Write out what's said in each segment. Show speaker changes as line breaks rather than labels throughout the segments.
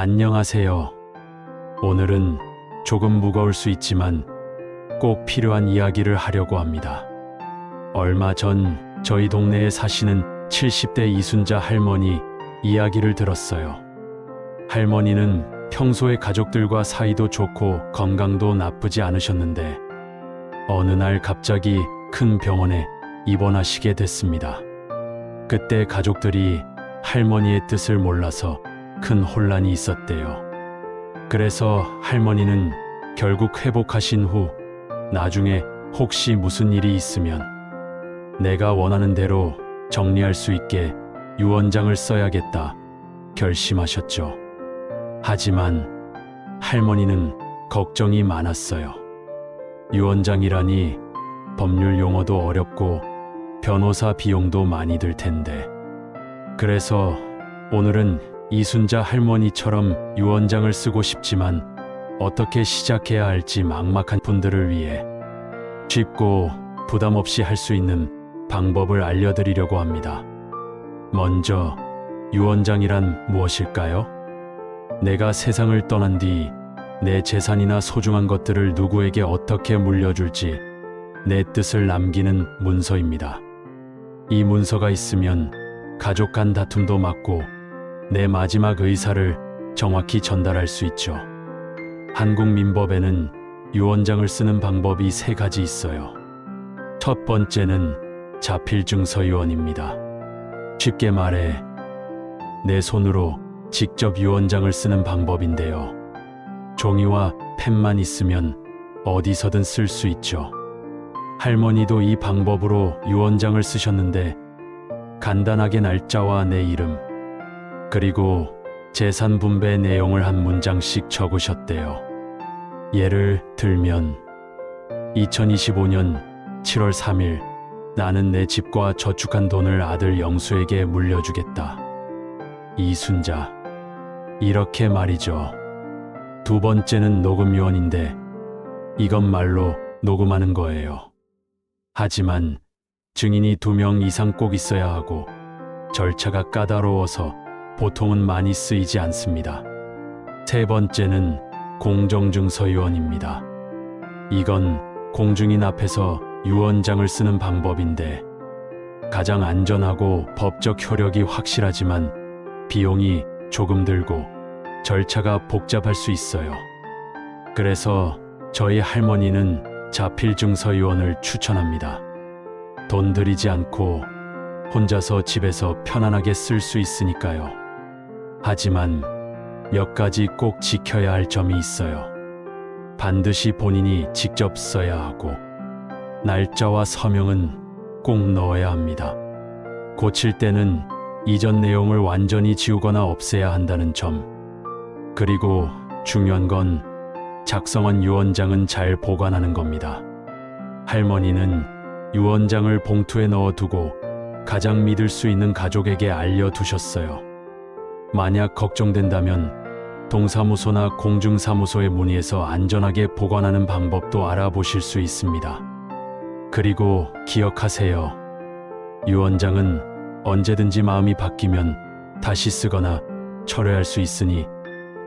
안녕하세요. 오늘은 조금 무거울 수 있지만 꼭 필요한 이야기를 하려고 합니다. 얼마 전 저희 동네에 사시는 70대 이순자 할머니 이야기를 들었어요. 할머니는 평소에 가족들과 사이도 좋고 건강도 나쁘지 않으셨는데 어느 날 갑자기 큰 병원에 입원하시게 됐습니다. 그때 가족들이 할머니의 뜻을 몰라서 큰 혼란이 있었대요. 그래서 할머니는 결국 회복하신 후 나중에 혹시 무슨 일이 있으면 내가 원하는 대로 정리할 수 있게 유언장을 써야겠다 결심하셨죠. 하지만 할머니는 걱정이 많았어요. 유언장이라니 법률 용어도 어렵고 변호사 비용도 많이 들 텐데. 그래서 오늘은 이순자 할머니처럼 유언장을 쓰고 싶지만 어떻게 시작해야 할지 막막한 분들을 위해 쉽고 부담 없이 할 수 있는 방법을 알려드리려고 합니다. 먼저 유언장이란 무엇일까요? 내가 세상을 떠난 뒤 내 재산이나 소중한 것들을 누구에게 어떻게 물려줄지 내 뜻을 남기는 문서입니다. 이 문서가 있으면 가족 간 다툼도 막고 내 마지막 의사를 정확히 전달할 수 있죠. 한국 민법에는 유언장을 쓰는 방법이 세 가지 있어요. 첫 번째는 자필증서 유언입니다. 쉽게 말해 내 손으로 직접 유언장을 쓰는 방법인데요. 종이와 펜만 있으면 어디서든 쓸 수 있죠. 할머니도 이 방법으로 유언장을 쓰셨는데 간단하게 날짜와 내 이름 그리고 재산 분배 내용을 한 문장씩 적으셨대요. 예를 들면 2025년 7월 3일 나는 내 집과 저축한 돈을 아들 영수에게 물려주겠다. 이순자 이렇게 말이죠. 두 번째는 녹음 유언인데 이건 말로 녹음하는 거예요. 하지만 증인이 두 명 이상 꼭 있어야 하고 절차가 까다로워서 보통은 많이 쓰이지 않습니다. 세 번째는 공정증서 유언입니다. 이건 공중인 앞에서 유언장을 쓰는 방법인데 가장 안전하고 법적 효력이 확실하지만 비용이 조금 들고 절차가 복잡할 수 있어요. 그래서 저희 할머니는 자필증서 유언을 추천합니다. 돈 들이지 않고 혼자서 집에서 편안하게 쓸 수 있으니까요. 하지만 몇 가지 꼭 지켜야 할 점이 있어요. 반드시 본인이 직접 써야 하고, 날짜와 서명은 꼭 넣어야 합니다. 고칠 때는 이전 내용을 완전히 지우거나 없애야 한다는 점. 그리고 중요한 건 작성한 유언장은 잘 보관하는 겁니다. 할머니는 유언장을 봉투에 넣어두고 가장 믿을 수 있는 가족에게 알려두셨어요. 만약 걱정된다면 동사무소나 공중사무소에 문의해서 안전하게 보관하는 방법도 알아보실 수 있습니다. 그리고 기억하세요. 유언장은 언제든지 마음이 바뀌면 다시 쓰거나 철회할 수 있으니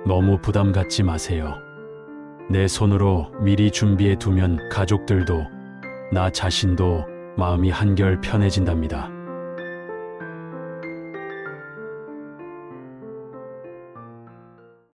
너무 부담 갖지 마세요. 내 손으로 미리 준비해 두면 가족들도 나 자신도 마음이 한결 편해진답니다.